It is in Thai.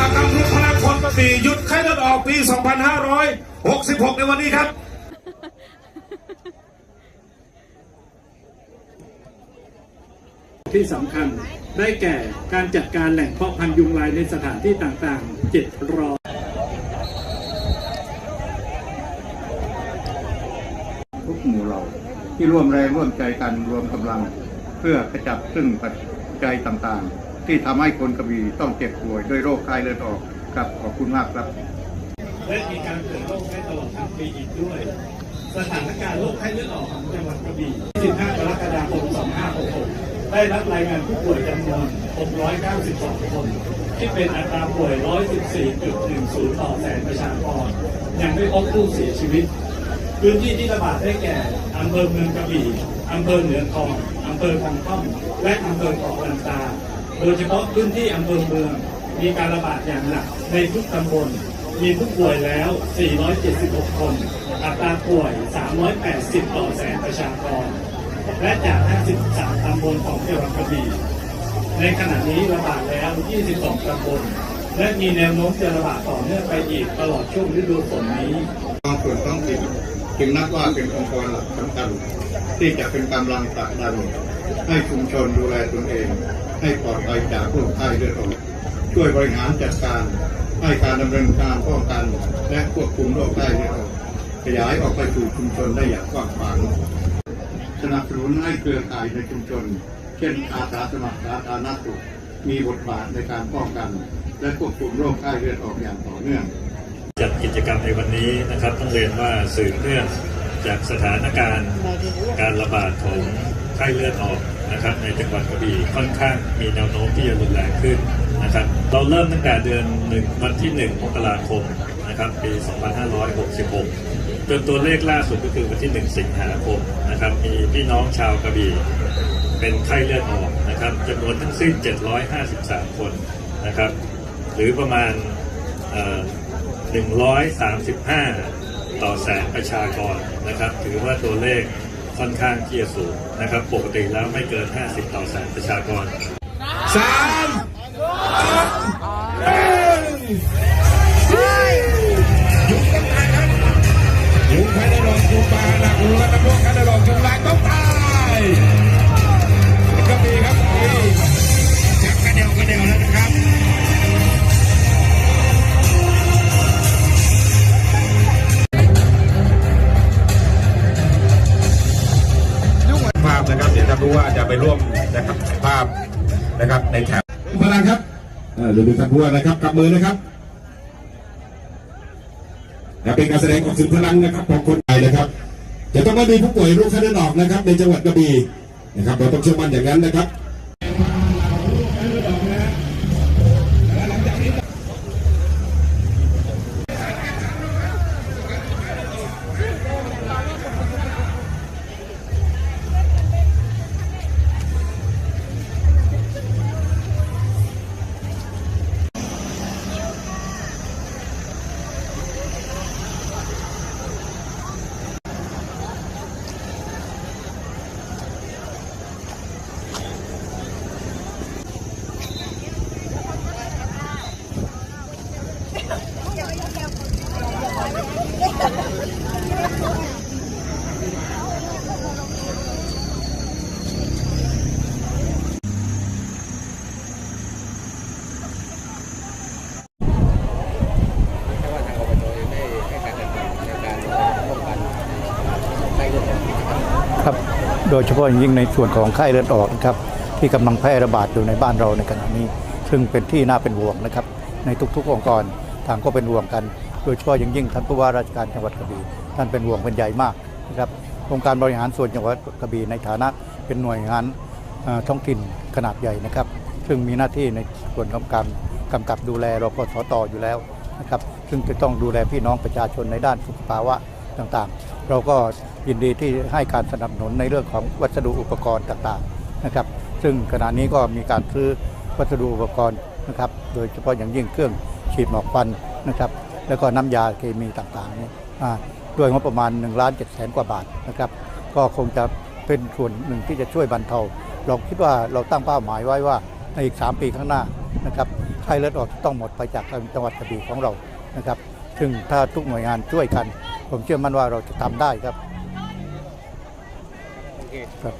หกรรมทุกพลังคนกระบี่หยุดไข้เลือดออกปี 2566 ในวันนี้ครับที่สำคัญได้แก่การจัดการแหล่งเพาะพันธุ์ยุงลายในสถานที่ต่างๆ7รอทุกหมู่เหล่าที่ร่วมแรงร่วมใจกันรวมกำลัง เพื่อกระจับซึ่งปัจจัยต่างๆ ที่ทำให้คนกระบี่ต้องเจ็บป่วยด้วยโรคไข้เลือดออกครับขอบคุณมากครับ และมีการเกิดโรคไข้ตลอดทั้งปีอีกด้วย สถานการณ์โรคไข้เลือดออกของจังหวัดกระบี่ 15 กรกฎาคม 2566 ได้รับรายงานผู้ป่วยจำนวน 692 คน ที่เป็นอัตราป่วย 114.10 ต่อแสนประชากร ยังไม่พบผู้เสียชีวิต พื้นที่ที่ระบาดได้แก่อำเภอเมืองกระบี่อำเภอเหนือคลองอำเภอคำท่อม และอำเภอเกาะลันตา โดยเฉพาะพื้นที่อำเภอเมือง มีการระบาดอย่างหนักในทุกตำบล มีผู้ป่วยแล้ว 476 คน อัตราป่วย 380 ต่อแสนประชากร และจาก 53 ตำบลของจังหวัดกระบี่ในขณะนี้ระบาดแล้ว 22 ตำบล และมีแนวโน้มจะระบาดต่อเนื่องไปอีกตลอดช่วงฤดูฝนนี้ท้องส่วนท้องถิ่นจึงนับว่าเป็นองค์กรหลักสำคัญที่จะเป็นกำลังผลักดันให้ชุมชนดูแลตนเอง ให้ปลอดภัยจากโรคไข้เลือดออกช่วยบริหารจัดการให้การดำเนินการป้องกัน และควบคุมโรคไข้เลือดออกขยายออกไปสู่ชุมชนได้อย่างกว้างขวางสนับสนุนให้เครือข่ายในชุมชน เช่นอาสาสมัครสาธารณสุขมีบทบาทในการป้องกัน และควบคุมโรคไข้เลือดออกอย่างต่อเนื่อง จัดกิจกรรมในวันนี้นะครับ ต้องเรียนว่าสืบเนื่องจากสถานการณ์การระบาดของไข้เลือดออก นะครับในจังหวัดกระบี่ค่อนข้างมีแนวโน้มที่จะรุนแรงขึ้นนะครับเราเริ่มตั้งแต่เดือนหนึ่งวันที่ 1 มกราคมนะครับปี 2566จนตัวเลขล่าสุดก็คือวันที่ 1 สิงหาคมนะครับมีพี่น้องชาวกระบี่เป็นไข้เลือดออกนะครับจำนวนทั้งสิ้น 753 คนนะครับหรือประมาณเอ่อ135 ต่อแสนประชากรนะครับถือว่าตัวเลข ค่อนข้างที่จะสูงนะครับ ปกติแล้วไม่เกิน 50 ต่อแสนประชากรสามสองหนึ่งยุงต้องตายครับยุงใครได้ลองยุงปลาหนักรู้แล้วนะพวกใครได้ลองยุงลายต้องตายกระบี่ครับกระบี่จับกระเดียวกระเดียวแล้วนะครับ ว่าจะไปร่วมนะครับภาพนะครับในแถบพลังครับเอดี๋ยวดูท่านผู้ว่านะครับกับมือนะครับและเป็นการแสดงออกถึงพลังนะครับของคนไทยนะครับจะต้องไม่มีผู้ป่วยโรคไข้เลือดออกนะครับ ในจังหวัดกระบี่นะครับเราต้องเชื่อมั่นอย่างนั้นนะครับ โดยเฉพาะอย่างยิ่งในส่วนของไข้เลือดออกนะครับที่กำลังแพร่ระบาดอยู่ในบ้านเราในขณะนี้ ซึ่งเป็นที่น่าเป็นห่วงนะครับ ในทุกๆองค์กรทางก็เป็นห่วงกัน โดยเฉพาะอย่างยิ่งท่านผู้ว่าราชการจังหวัดกระบี่ท่านเป็นห่วงเป็นใหญ่มากนะครับองค์การบริหารส่วนจังหวัดกระบี่ในฐานะเป็นหน่วยงานช่อท้องถิ่นขนาดใหญ่นะครับ ซึ่งมีหน้าที่ในส่วนของการกำกับดูแลรพสตอยู่แล้วนะครับ ซึ่งจะต้องดูแลพี่น้องประชาชนในด้านสุขภาวะ ต่างๆ เราก็ยินดีที่ให้การสนับสนุนในเรื่องของวัสดุอุปกรณ์ต่างๆนะครับซึ่งขณะนี้ก็มีการซื้อวัสดุอุปกรณ์นะครับโดยเฉพาะอย่างยิ่งเครื่องฉีดหมอกควันนะครับแล้วก็น้ำยาเคมีต่างๆนี่อ่าด้วยงบประมาณ1ล้าน7แสนกว่าบาทนะครับก็คงจะเป็นส่วนหนึ่งที่จะช่วยบรรเทาเราคิดว่าเราตั้งเป้าหมายไว้ว่าในอีก 3 ปีข้างหน้านะครับไข้เลือดออกต้องหมดไปจากจังหวัดกระบี่ของเรานะครับ ซึ่งถ้าทุกหน่วยงานช่วยกัน ผมเชื่อมั่นว่าเราจะทำได้ครับครับ